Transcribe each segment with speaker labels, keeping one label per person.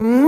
Speaker 1: Mm.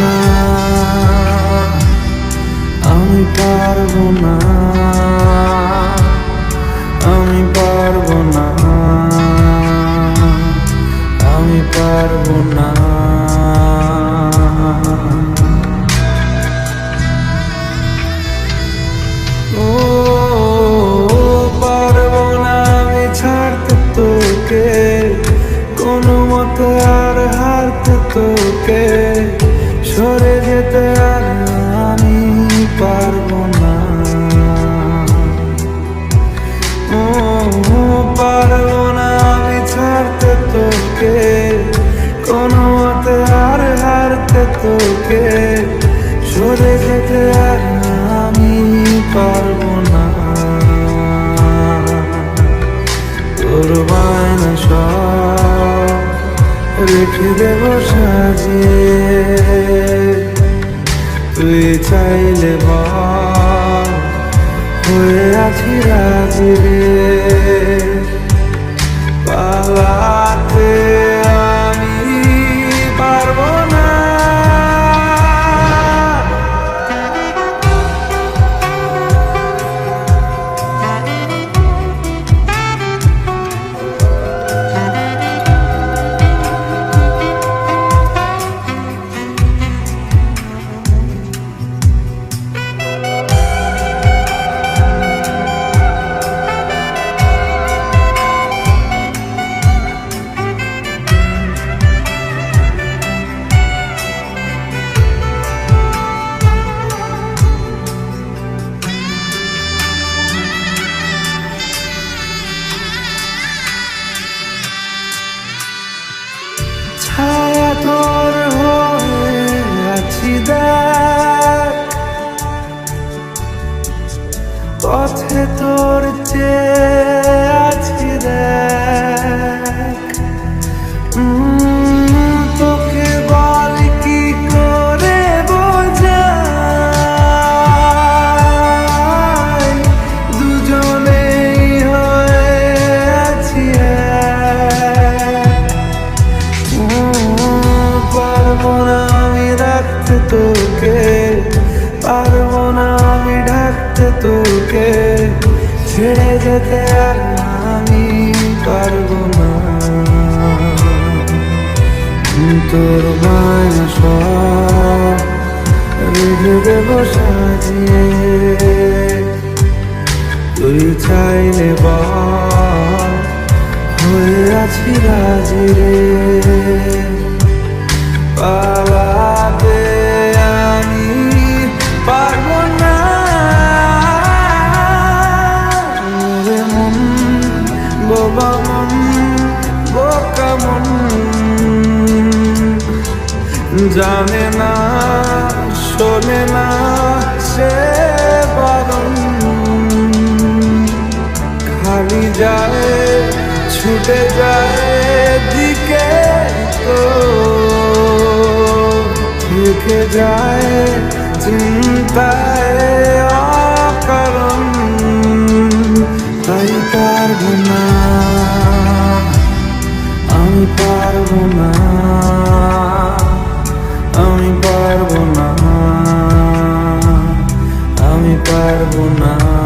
Speaker 1: না, আমি পারব না, আমি পারব না, আমি পারব না। কোনো মতে আর হারতে তোকে। সরে যেতে আর আমি পারব না। ও, পারব না আমি ছাড়তে তোকে। কোনো মতে আর হারতে তোকে। সরে যেতে আর আমি পারব না। তোর বায়না সব রেখে দেব সাজিয়ে। চাইলে বা হয়ে আছি রাজি রে। দেখ। পথে তোর চেয়ে ছেড়ে যেতে আর আমি পারব না। তোর মায়া সব রেখে দেবো সাজিয়ে। তুই চাইলে বল, হয়ে আছি রাজি রে। পালাতে জানে না, শোনে না সে বারণ। খালি যায় ছুটে যায় দিকে তো। থেকে যায় চিন্তায় পারব না। আমি পারব না।